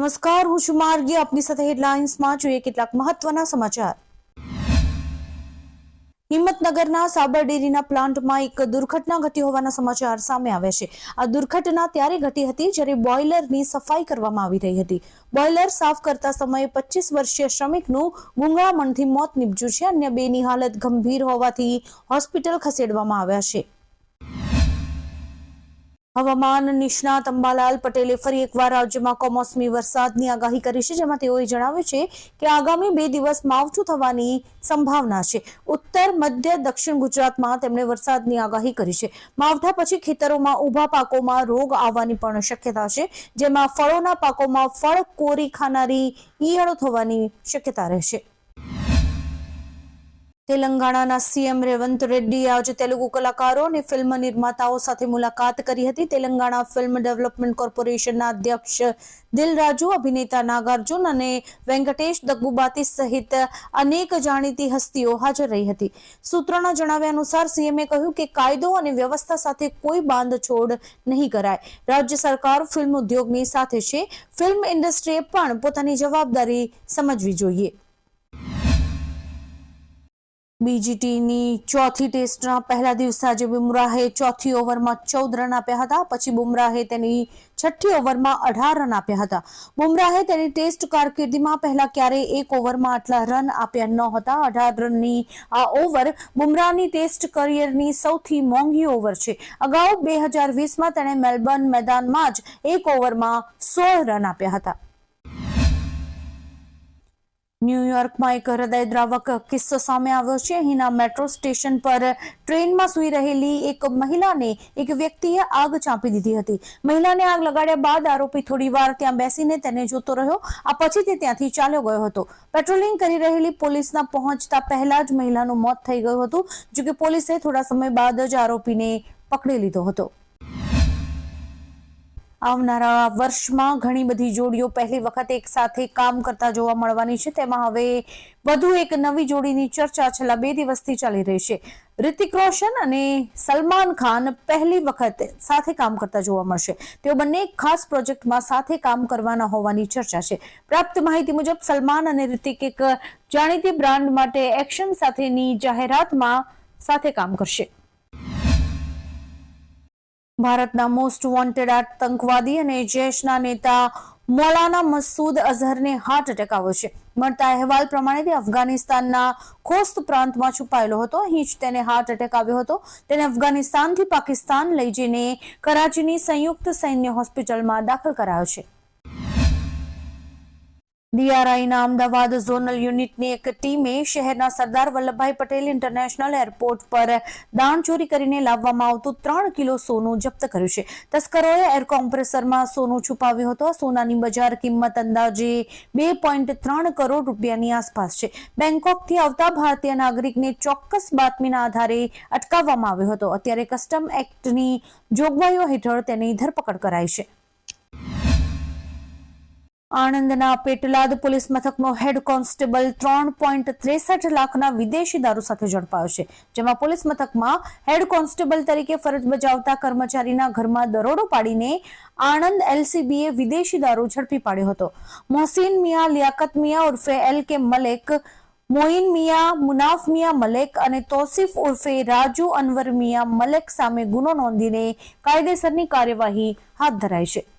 નમસ્કાર, હું છું આપની સાથે હેડલાઇન્સમાં જોઈએ કેટલાક મહત્વના સમાચાર. હિંમતનગરના સાબર ડેરીના પ્લાન્ટમાં એક દુર્ઘટના ઘટી હોવાના સમાચાર સામે આવ્યા છે. આ દુર્ઘટના ત્યારે ઘટી હતી, જ્યારે બોઇલરની સફાઈ કરવામાં આવી રહી હતી. બોઇલર સાફ કરતા સમયે પચીસ વર્ષીય શ્રમિકનું ગુંગળામણથી મોત નીપજ્યું છે. અન્ય બેની હાલત ગંભીર હોવાથી હોસ્પિટલ ખસેડવામાં આવ્યા છે. હવામાન નિષ્ણાત અંબાલાલ પટેલે ફરી એકવાર રાજ્યમાં કમોસમી વરસાદની આગાહી કરી છે, જેમાં તેઓએ જણાવ્યું છે કે આગામી બે દિવસ માવઠું થવાની સંભાવના છે. ઉત્તર, મધ્ય, દક્ષિણ ગુજરાતમાં તેમણે વરસાદની આગાહી કરી છે. માવઠા પછી ખેતરોમાં ઊભા પાકોમાં રોગ આવવાની પણ શક્યતા છે, જેમાં ફળોના પાકોમાં ફળ, કોરી ખાનારી ઈયળો થવાની શક્યતા રહેશે. તેલંગાણાના સીએમ રેવંત રેડ્ડીએ આજે તેલુગુ કલાકારો અને ફિલ્મ નિર્માતાઓ સાથે મુલાકાત કરી હતી. તેલંગાણા ફિલ્મ ડેવલપમેન્ટ કોર્પોરેશનના અધ્યક્ષ દિલરાજુ, અભિનેતા નાગાર્જુન અને વેંકટેશ દગ્ગુબાતી સહિત અનેક જાણીતી હસ્તીઓ હાજર રહી હતી. સૂત્રોના જણાવ્યા અનુસાર સીએમએ કહ્યું કે કાયદો અને વ્યવસ્થા સાથે કોઈ બાંધછોડ નહીં કરાય. રાજ્ય સરકાર ફિલ્મ ઉદ્યોગની સાથે છે. ફિલ્મ ઇન્ડસ્ટ્રીએ પણ પોતાની જવાબદારી સમજવી જોઈએ. બીજીટીની ચોથી ટેસ્ટના પહેલા દિવસે આજે બુમરાહે ચોથી ઓવરમાં ચૌદ રન આપ્યા હતા. પછી બુમરાહે તેની છઠ્ઠી ઓવરમાં અઢાર રન આપ્યા હતા. બુમરાહે તેની ટેસ્ટ કારકિર્દીમાં પહેલા ક્યારેય એક ઓવરમાં આટલા રન આપ્યા ન હતા. અઢાર રનની આ ઓવર બુમરાહની ટેસ્ટ કરિયરની સૌથી મોંઘી ઓવર છે. અગાઉ બે હજાર વીસમાં તેણે મેલબર્ન મેદાનમાં જ એક ઓવરમાં સોળ રન આપ્યા હતા. ન્યુયોર્કમાં એક હૃદયદ્રાવક કિસ્સો સામે આવ્યો છે. અહીંના મેટ્રો સ્ટેશન પર ટ્રેનમાં સૂઈ રહેલી એક મહિલાને એક વ્યક્તિએ આગ ચાંપી દીધી હતી. મહિલાને આગ લગાડ્યા બાદ આરોપી થોડી વાર ત્યાં બેસીને તેને જોતો રહ્યો. આ પછી તે ત્યાંથી ચાલ્યો ગયો હતો. પેટ્રોલિંગ કરી રહેલી પોલીસના પહોંચતા પહેલા જ મહિલાનું મોત થઈ ગયું હતું, જોકે પોલીસે થોડા સમય બાદ જ આરોપીને પકડી લીધો હતો. આવનારા વર્ષમાં ઘણી બધી જોડીઓ પહેલી વખત એક સાથે કામ કરતા જોવા મળવાની છે. તેમાં હવે વધુ એક નવી જોડીની ચર્ચા છેલ્લા બે દિવસથી ચાલી રહી છે. રિતિક રોશન અને સલમાન ખાન પહેલી વખત સાથે કામ કરતા જોવા મળશે. તેઓ બંને ખાસ પ્રોજેક્ટમાં સાથે કામ કરવાના હોવાની ચર્ચા છે. પ્રાપ્ત માહિતી મુજબ, સલમાન અને રિતિક એક જાણીતી બ્રાન્ડ માટે એક્શન સાથેની જાહેરાતમાં સાથે કામ કરશે. ભારતના મોસ્ટ વોન્ટેડ આતંકવાદી અને જૈશના નેતા મૌલાના મસૂદ અઝહરને હાર્ટ એટેક આવ્યો છે. મળતા અહેવાલ પ્રમાણે તે અફઘાનિસ્તાનના ખોસ્ત પ્રાંતમાં છુપાયેલો હતો. અહીં જ તેને હાર્ટ એટેક આવ્યો હતો. તેને અફઘાનિસ્તાનથી પાકિસ્તાન લઈ જઈને કરાચીની સંયુક્ત સૈન્ય હોસ્પિટલમાં દાખલ કરાયો છે. ડીઆરઆઈના અમદાવાદ ઝોનલ યુનિટની એક ટીમે શહેરના સરદાર વલ્લભભાઈ પટેલ ઇન્ટરનેશનલ એરપોર્ટ પર દાણચોરી કરીને લાવવામાં આવતું ત્રણ કિલો સોનું જપ્ત કર્યું છે. તસ્કરોએ એર કોમ્પ્રેસરમાં સોનું છુપાવ્યું હતું. સોનાની બજાર કિંમત અંદાજે બે પોઈન્ટ ત્રણ કરોડ રૂપિયાની આસપાસ છે. બેંકોકથી આવતા ભારતીય નાગરિકને ચોક્કસ બાતમીના આધારે અટકાવવામાં આવ્યો હતો. અત્યારે કસ્ટમ એક્ટની જોગવાઈઓ હેઠળ તેની ધરપકડ કરાઈ છે. આણંદના પેટલાદ પોલીસ મથકનો હેડ કોન્સ્ટેબલ ત્રણ પોઈન્ટ ત્રેસઠ લાખના વિદેશી દારૂ સાથે ઝડપાયો છે, જેમાં પોલીસ મથકમાં હેડ કોન્સ્ટેબલ તરીકે ફરજ બજાવતા કર્મચારીના ઘરમાં દરોડો પાડીને આણંદ એલસીબીએ વિદેશી દારૂ ઝડપી પાડ્યો હતો. મોહસિન મિયા, લિયાકત મિયા ઉર્ફે એલ કે મલેક, મોઇન મિયા, મુનાફ મિયા મલેક અને તોસીફ ઉર્ફે રાજુ અનવર મિયા મલેક સામે ગુનો નોંધીને કાયદેસરની કાર્યવાહી હાથ ધરાઈ છે.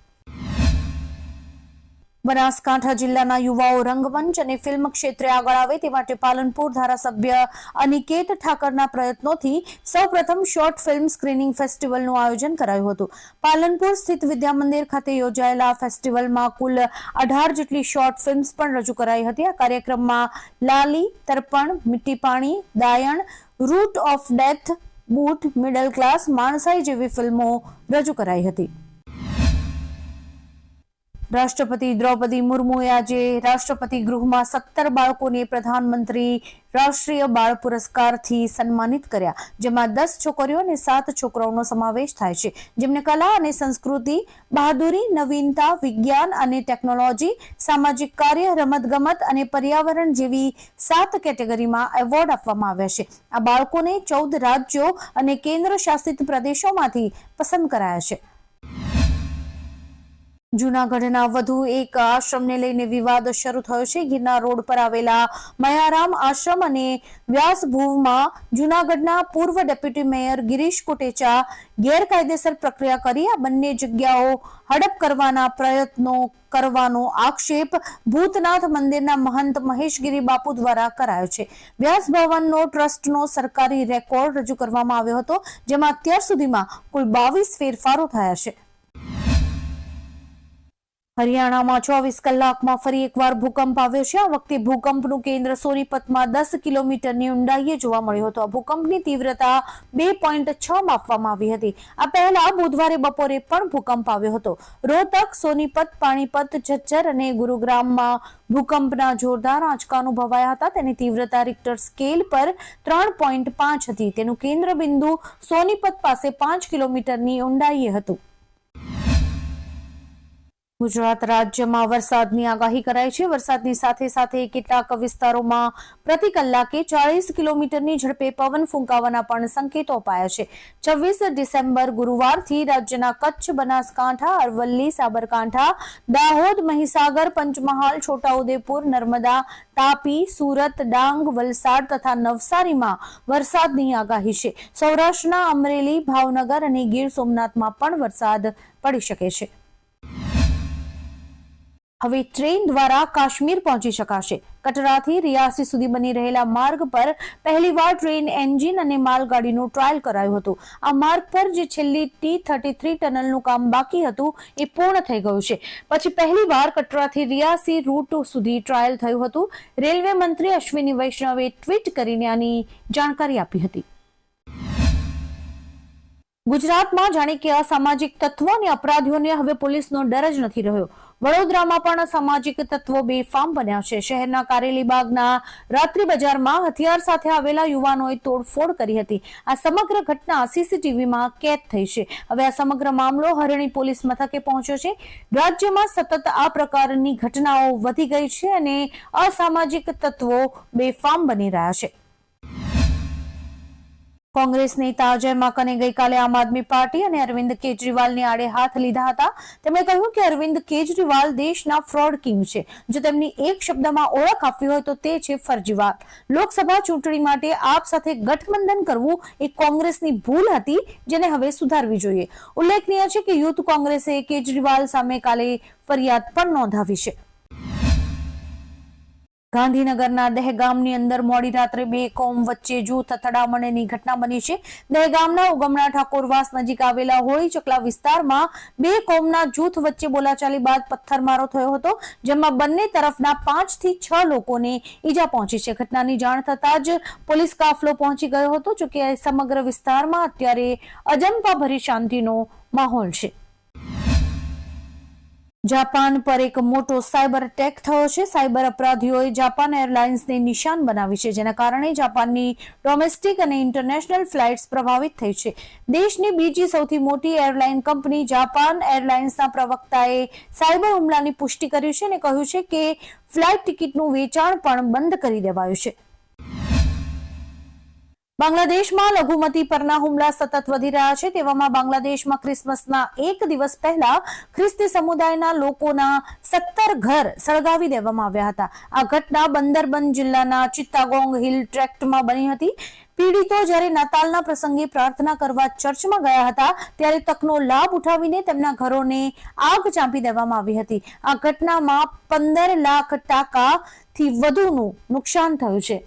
બનાસકાંઠા જિલ્લાના યુવાઓ રંગમંચ અને ફિલ્મ ક્ષેત્રે આગળ આવે તે માટે પાલનપુર ધારાસભ્ય અનિકેત ઠાકરના પ્રયત્નોથી સૌપ્રથમ શોર્ટ ફિલ્મ સ્ક્રીનિંગ ફેસ્ટિવલનું આયોજન કરાયું હતું. પાલનપુર સ્થિત વિદ્યામંદિર ખાતે યોજાયેલા ફેસ્ટિવલમાં કુલ અઢાર જેટલી શોર્ટ ફિલ્મ્સ પણ રજૂ કરાઈ હતી. આ કાર્યક્રમમાં Laali, Tarpan, Mithi Pani, Dayan, root of death, boot, middle class, માણસાઈ જેવી ફિલ્મો રજૂ કરાઈ હતી. રાષ્ટ્રપતિ દ્રૌપદી મુર્મુએ આજે રાષ્ટ્રપતિ ગૃહમાં સત્તર બાળકોને પ્રધાનમંત્રી રાષ્ટ્રીય બાળ પુરસ્કારથી સન્માનિત કર્યા, જેમાં દસ છોકરીઓ અને સાત છોકરાઓનો સમાવેશ થાય છે, જેમને કલા અને સંસ્કૃતિ, બહાદુરી, નવીનતા, વિજ્ઞાન અને ટેકનોલોજી, સામાજિક કાર્ય, રમતગમત અને પર્યાવરણ જેવી સાત કેટેગરીમાં એવોર્ડ આપવામાં આવ્યા છે. આ બાળકોને ચૌદ રાજ્યો અને કેન્દ્ર શાસિત પ્રદેશોમાંથી પસંદ કરાયા છે. જૂનાગઢના વધુ એક આશ્રમને લઈને વિવાદ શરૂ થયો છે. ગિરનાર રોડ પર આવેલા મયારામ આશ્રમ અને વ્યાસભૂવમાં જૂનાગઢના પૂર્વ ડેપ્યુટી મેયર ગિરીશ કોટેચા ગેરકાયદેસર પ્રક્રિયા કરી. આ બંને જગ્યાઓ હડપ કરવાના પ્રયત્નો કરવાનો આક્ષેપ ભૂતનાથ મંદિરના મહંત મહેશગીરી બાપુ દ્વારા કરાયો છે. વ્યાસ ભવનનો ટ્રસ્ટનો સરકારી રેકોર્ડ રજૂ કરવામાં આવ્યો હતો, જેમાં અત્યાર સુધીમાં કુલ બાવીસ ફેરફારો થયા છે. હરિયાણામાં ચોવીસ કલાકમાં ફરી એકવાર ભૂકંપ આવ્યો છે. આ વખતે ભૂકંપનું કેન્દ્ર સોનીપતમાં દસ કિલોમીટરની ઊંડાઈએ જોવા મળ્યો હતો. ભૂકંપની તીવ્રતા બે પોઈન્ટ છ માપવામાં આવી હતી. આ પહેલા બુધવારે બપોરે પણ ભૂકંપ આવ્યો હતો. રોહતક, સોનીપત, પાણીપત ઝજ્જર અને ગુરુગ્રામમાં ભૂકંપના જોરદાર આંચકા અનુભવાયા હતા. તેની તીવ્રતા રિક્ટર સ્કેલ પર ત્રણ પોઈન્ટ પાંચ હતી. તેનું કેન્દ્ર બિંદુ સોનીપત પાસે પાંચ કિલોમીટરની ઊંડાઈએ હતું. ગુજરાત રાજ્યમાં વરસાદની આગાહી કરાઈ છે. વરસાદની સાથે સાથે કેટલાક વિસ્તારોમાં પ્રતિ કલાકે ચાળીસ કિલોમીટરની ઝડપે પવન ફૂંકાવાના પણ સંકેતો અપાયા છે. છવ્વીસ ડિસેમ્બર ગુરુવારથી રાજ્યના કચ્છ, બનાસકાંઠા, અરવલ્લી, સાબરકાંઠા, દાહોદ, મહીસાગર, પંચમહાલ, છોટાઉદેપુર, નર્મદા, તાપી, સુરત, ડાંગ, વલસાડ તથા નવસારીમાં વરસાદની આગાહી છે. સૌરાષ્ટ્રના અમરેલી, ભાવનગર અને ગીર સોમનાથમાં પણ વરસાદ પડી શકે છે. હવે ટ્રેન દ્વારા કાશ્મીર પહોંચી શકાશે. કટરાથી રિયાસી સુધી બની રહેલા માર્ગ પર પહેલીવાર ટ્રેન એન્જિન અને માલગાડીનું ટ્રાયલ કરાયું હતું. આ માર્ગ પર જે છેલ્લી ટી થર્ટી થ્રી ટનલનું કામ બાકી હતું, એ પૂર્ણ થઈ ગયું છે. પછી પહેલીવાર કટરાથી રિયાસી રૂટ સુધી ટ્રાયલ થયું હતું. રેલવે મંત્રી અશ્વિની વૈષ્ણવે ટ્વીટ કરીને આની જાણકારી આપી હતી. ગુજરાતમાં જાણે કે અસામાજિક તત્વો અને અપરાધીઓને હવે પોલીસનો ડર જ નથી રહ્યો. વડોદરામાં પણ અસામાજિક તત્વો બેફામ બન્યા છે. શહેરના કારેલીબાગના રાત્રિ બજારમાં હથિયાર સાથે આવેલા યુવાનોએ તોડફોડ કરી હતી. આ સમગ્ર ઘટના સીસીટીવીમાં કેદ થઈ છે. હવે આ સમગ્ર મામલો હરણી પોલીસ મથકે પહોંચ્યો છે. રાજ્યમાં સતત આ પ્રકારની ઘટનાઓ વધી ગઈ છે અને અસામાજિક તત્વો બેફામ બની રહ્યા છે. કોંગ્રેસ નેતા અજય માકને ગઈકાલે આમ આદમી પાર્ટી અને અરવિંદ કેજરીવાલની આડે હાથ લીધા હતા. તેમણે કહ્યું કે અરવિંદ કેજરીવાલ દેશના ફ્રોડ કિંગ છે. જો તેમની એક શબ્દમાં ઓળખ આપવી હોય તો તે છે ફરજીવાલ લોકસભા ચૂંટણી માટે આપ સાથે ગઠબંધન કરવું એ કોંગ્રેસની ભૂલ હતી, જેને હવે સુધારવી જોઈએ. ઉલ્લેખનીય છે કે યુથ કોંગ્રેસે કેજરીવાલ સામે કાલે ફરિયાદ પણ નોંધાવી છે. ગાંધીનગરના દહેગામની અંદર મોડી રાત્રે બે કોમ વચ્ચે જૂથ અથડામણની ઘટના બની છે. દહેગામના ઉગમણા ઠાકોરવાસ નજીક આવેલા હોળી ચકલા વિસ્તારમાં બે કોમના જૂથ વચ્ચે બોલાચાલી બાદ પથ્થરમારો થયો હતો, જેમાં બંને તરફના પાંચથી છ લોકોને ઈજા પહોંચી છે. ઘટનાની જાણ થતાં જ પોલીસ કાફલો પહોંચી ગયો હતો, જોકે સમગ્ર વિસ્તારમાં અત્યારે અજંપા ભરી શાંતિનો માહોલ છે. જાપાન પર એક મોટો સાયબર અટેક થયો છે. સાયબર અપરાધીઓએ જાપાન એરલાઇન્સને નિશાન બનાવી છે, જેના કારણે જાપાનની ડોમેસ્ટિક અને ઇન્ટરનેશનલ ફ્લાઇટ્સ પ્રભાવિત થઈ છે. દેશની બીજી સૌથી મોટી એરલાઇન કંપની જાપાન એરલાઇન્સના પ્રવક્તાએ સાયબર હુમલાની પુષ્ટિ કરી છે અને કહ્યું છે કે ફ્લાઇટ ટિકિટનું વેચાણ પણ બંધ કરી દેવાયું છે. બાંગ્લાદેશમાં લઘુમતી પરના હુમલા સતત વધી રહ્યા છે. તેવામાં બાંગ્લાદેશમાં ક્રિસમસના એક દિવસ પહેલા ખ્રિસ્તી સમુદાયના લોકોના સત્તર ઘર સળગાવી દેવામાં આવ્યા હતા. આ ઘટના બંદરબન જિલ્લાના ચિત્તાગોંગ હિલ ટ્રેક્ટમાં બની હતી. પીડિતો જ્યારે નાતાલના પ્રસંગે પ્રાર્થના કરવા ચર્ચમાં ગયા હતા, ત્યારે તકનો લાભ ઉઠાવીને તેમના ઘરોને આગ ચાંપી દેવામાં આવી હતી. આ ઘટનામાં પંદર લાખ ટાકાથી વધુનું નુકસાન થયું છે.